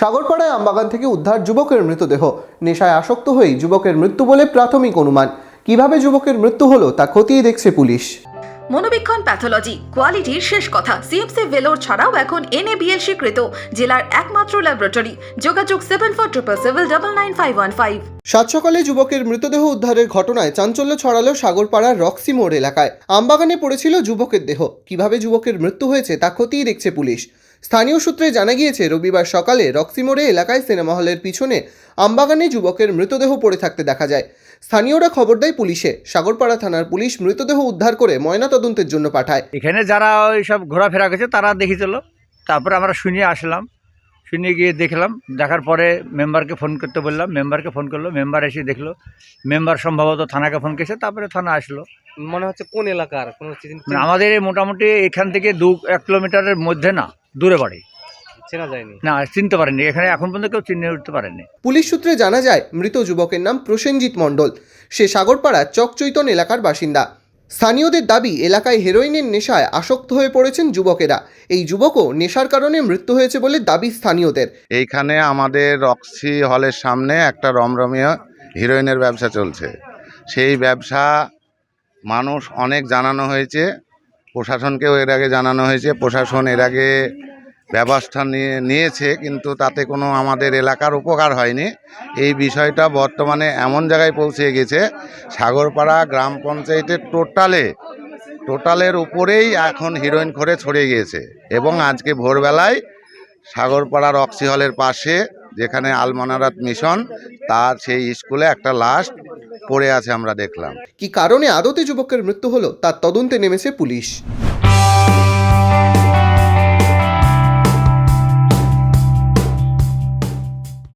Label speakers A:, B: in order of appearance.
A: সাগরপাড়ায় আমবাগান থেকে উদ্ধার যুবকের মৃতদেহ। নেশায় আসক্ত হয়েই যুবকের মৃত্যু বলে প্রাথমিক অনুমান। কীভাবে যুবকের মৃত্যু হলো তা খতিয়ে দেখছে পুলিশ।
B: মনোবীক্ষণ প্যাথোলজি কোয়ালিটির শেষ কথা। সিএমসি ভেলোর ছাড়াও এখন এনএবিএল স্বীকৃত জেলার একমাত্র ল্যাবরেটরি যোগাযোগ seven four triple seven double nine five one five
A: সাত সকালে যুবকের মৃতদেহ উদ্ধারের ঘটনায় চাঞ্চল্য ছড়ালো সাগরপাড়ার রক্সি মোড় এলাকায়। আমবাগানে পড়েছিল যুবকের দেহ। কীভাবে যুবকের মৃত্যু হয়েছে তা খতিয়ে দেখছে পুলিশ। স্থানীয় সূত্রে জানা গিয়েছে রবিবার সকালে রক্সি মোড়ে এলাকায় সিনেমা হলের পিছনে আমবাগানে যুবকের মৃতদেহ পড়ে থাকতে দেখা যায়। স্থানীয়রা খবর দেয় পুলিশে। সাগরপাড়া থানার পুলিশ মৃতদেহ উদ্ধার করে ময়নাতদন্তের জন্য পাঠায়।
C: এখানে যারা ওই সব ঘোরাফেরা করছে তারা দেখেছিল। তারপরে আমরা শুনিয়ে আসলাম। শুনিয়ে গিয়ে দেখলাম। দেখার পরে মেম্বারকে ফোন করতে বললাম। মেম্বারকে ফোন করল। মেম্বার এসে দেখল। মেম্বার সম্ভবত থানাকে ফোন করেছে। তারপরে থানা আসলো।
D: মনে হচ্ছে কোন এলাকার? কোন
C: মানে আমাদের মোটামুটি এখান থেকে দু এক কিলোমিটারের মধ্যে না। দূরে বাড়ি?
D: চেনা যায়নি।
C: না চিনতে পারেনি এখানে এখন পর্যন্ত কেউ চিনে উঠতে পারেনি
A: পুলিশ সূত্রে জানা যায় মৃত যুবকের নাম প্রসেনজিৎ মণ্ডল। সে সাগরপাড়া চকচৈতন এলাকার বাসিন্দা। স্থানীয়দের দাবি এলাকায় হেরোইনের নেশায় আসক্ত হয়ে পড়েছেন যুবকেরা। এই যুবকও নেশার কারণে মৃত্যু হয়েছে বলে দাবি স্থানীয়দের।
E: এইখানে আমাদের রক্সি হলের সামনে একটা রমরমিয়া হিরোইনের ব্যবসা চলছে। সেই ব্যবসা মানুষ অনেক জানানো হয়েছে। প্রশাসনকেও এর আগে জানানো হয়েছে। প্রশাসন এর আগে ব্যবস্থা নিয়ে, নিয়েছে, কিন্তু তাতে কোনো আমাদের এলাকার উপকার হয়নি। এই বিষয়টা বর্তমানে এমন জায়গায় পৌঁছে গেছে, সাগরপাড়া গ্রাম পঞ্চায়েতের টোটালে, টোটালের উপরেই এখন হিরোইন করে ছড়িয়ে গিয়েছে। এবং আজকে ভোরবেলায় সাগরপাড়ার অক্সি হলের পাশে যেখানে আলমানারাত মিশন, তার সেই স্কুলে একটা লাশ পড়ে আছে আমরা দেখলাম।
A: কি কারণে আদতে যুবকের মৃত্যু হলো তার তদন্তে নেমেছে পুলিশ।